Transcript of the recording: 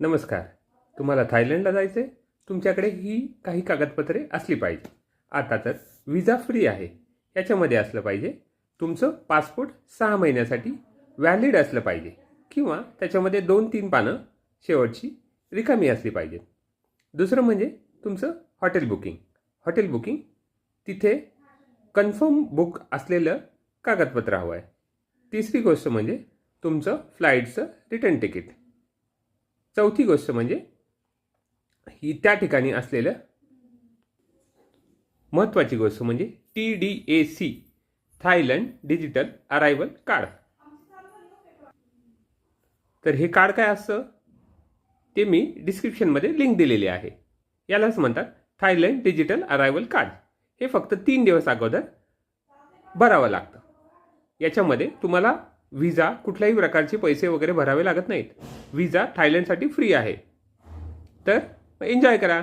नमस्कार. तुम्हाला थायलंडला जायचं आहे तुमच्याकडे ही काही कागदपत्रे असली पाहिजे. आता तर विजा फ्री आहे. याच्यामध्ये असलं पाहिजे तुमचं पासपोर्ट सहा महिन्यासाठी व्हॅलिड असलं पाहिजे किंवा त्याच्यामध्ये दोन तीन पानं शेवटची रिकामी असली पाहिजेत दुसरं म्हणजे तुमचं हॉटेल बुकिंग. हॉटेल बुकिंग तिथे कन्फर्म बुक असलेलं कागदपत्र हवं आहे तिसरी गोष्ट म्हणजे तुमचं फ्लाईटचं रिटर्न तिकीट. चौथी गोष्ट म्हणजे ही त्या ठिकाणी असलेलं महत्त्वाची गोष्ट म्हणजे T D A C Thailand digital arrival card. तर हे कार्ड काय असतं? ते मी डिस्क्रिप्शनमध्ये लिंक दिलेली आहे. यालाच म्हणतात थायलंड डिजिटल अरायवल कार्ड. हे फक्त तीन दिवस अगोदर भरावं लागतं. याच्यामध्ये तुम्हाला विजा कुठल्याही प्रकारचे पैसे वगैरे भरावे लागत नाहीत. विजा थायलंडसाठी फ्री आहे. तर एन्जॉय करा.